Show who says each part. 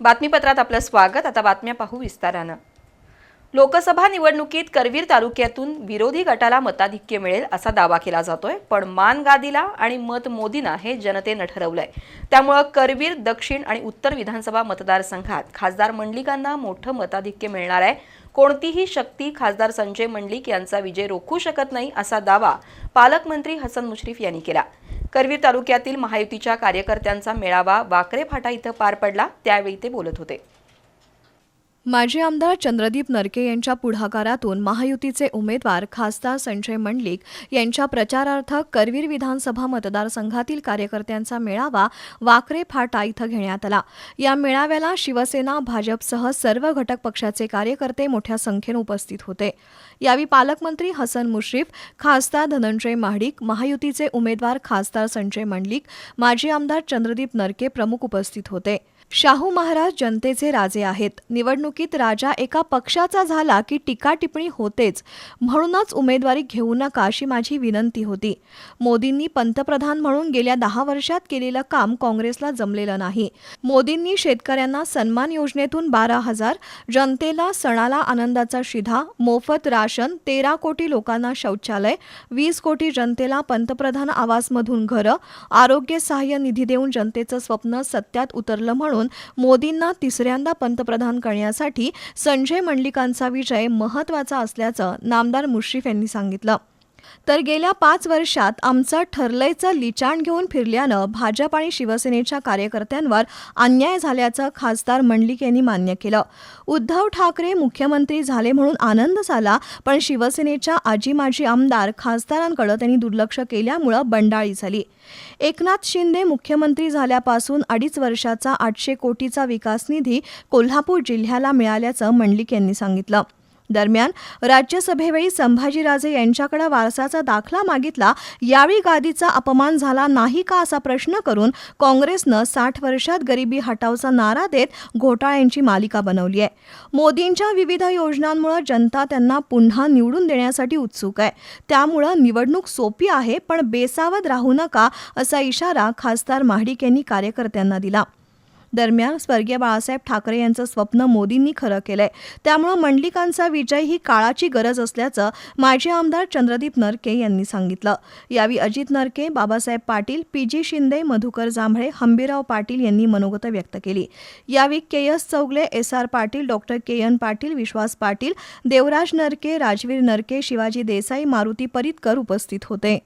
Speaker 1: बातमीपत्रात आपलं स्वागत. आता बातम्या पाहू विस्तारानं. लोकसभा निवडणुकीत करवीर तालुक्यातून विरोधी गटाला मताधिक्य मिळेल असा दावा केला जातोय. पण मान गादीला आणि मत मोदींना हे जनतेनं ठरवलंय. त्यामुळं करवीर दक्षिण आणि उत्तर विधानसभा मतदारसंघात खासदार मंडलिकांना मोठं मताधिक्य मिळणार आहे. कोणतीही शक्ती खासदार संजय मंडलिक यांचा विजय रोखू शकत नाही असा दावा पालकमंत्री हसन मुश्रीफ यांनी केला. करवीर तालुक्यातील महायुतीच्या कार्यकर्त्यांचा मेळावा वाकरे फाटा इथं पार पडला त्यावेळी ते बोलत होते.
Speaker 2: माजी आमदार चंद्रदीप नरके यांच्या पुढाकारातून महायुतीचे उमेदवार खासदार संजय मंडलिक यांच्या प्रचारार्थ करवीर विधानसभा मतदारसंघातील कार्यकर्त्यांचा मेळावा वाकरे फाटा इथं घेण्यात आला. या मेळाव्याला शिवसेना भाजपसह सर्व घटक पक्षाचे कार्यकर्ते मोठ्या संख्येनं उपस्थित होते. यावेळी पालकमंत्री हसन मुश्रीफ खासदार धनंजय महाडिक महायुतीचे उमेदवार खासदार संजय मंडलिक माजी आमदार चंद्रदीप नरके प्रमुख उपस्थित होते. शाहू महाराज जनतेचे राजे आहेत. निवडणुकीत राजा एका पक्षाचा झाला की टीका टिप्पणी होतेच. म्हणूनच उमेदवारी घेऊ नका अशी माझी विनंती होती. मोदींनी पंतप्रधान म्हणून गेल्या दहा वर्षात केलेलं काम काँग्रेसला जमलेलं नाही. मोदींनी शेतकऱ्यांना सन्मान योजनेतून बारा हजार जनतेला सणाला आनंदाचा शिधा मोफत राशन तेरा कोटी लोकांना शौचालय वीस कोटी जनतेला पंतप्रधान आवासमधून घरं आरोग्य सहाय्य निधी देऊन जनतेचं स्वप्न सत्यात उतरलं म्हणून मोदींना तिसऱ्यांदा पंतप्रधान करण्यासाठी संजय मंडलिकांचा विजय महत्त्वाचा असल्याचं नामदार मुश्रीफ यांनी सांगितलं. तर गेल्या पाच वर्षात आमचं ठरलंयचं लिचाण घेऊन फिरल्यानं भाजप आणि शिवसेनेच्या कार्यकर्त्यांवर अन्याय झाल्याचं खासदार मंडलिक यांनी मान्य केलं. उद्धव ठाकरे मुख्यमंत्री झाले म्हणून आनंद झाला पण शिवसेनेच्या आजी माजी आमदार खासदारांकडे त्यांनी दुर्लक्ष केल्यामुळं बंडाळी झाली. एकनाथ शिंदे मुख्यमंत्री झाल्यापासून अडीच वर्षाचा आठशे कोटीचा विकास निधी कोल्हापूर जिल्ह्याला मिळाल्याचं मंडलिक यांनी सांगितलं. दरम्यान राज्यसभेवेळी संभाजीराजे यांच्याकडे वारसाचा दाखला मागितला यावेळी गादीचा अपमान झाला नाही का असा प्रश्न करून काँग्रेसनं साठ वर्षात गरिबी हटावचा नारा देत घोटाळ्यांची मालिका बनवली आहे. मोदींच्या विविध योजनांमुळे जनता त्यांना पुन्हा निवडून देण्यासाठी उत्सुक आहे. त्यामुळं निवडणूक सोपी आहे पण बेसावध राहू नका असा इशारा खासदार महाडिक यांनी कार्यकर्त्यांना दिला. दरम्यान स्वर्गीय बाळासाहेब ठाकरे यांचं स्वप्न मोदींनी खरं केलंय. त्यामुळं मंडलिकांचा विजय ही काळाची गरज असल्याचं माजी आमदार चंद्रदीप नरके यांनी सांगितलं. यावेळी अजित नरके बाबासाहेब पाटील पी जी शिंदे मधुकर जांभळे हंबीराव पाटील यांनी मनोगत व्यक्त केली. यावेळी K S Chougale S R Patil doctor K N Patil Vishwas Patil Devraj Narke Rajveer Narke Shivaji Desai Maruti परितकर उपस्थित होते.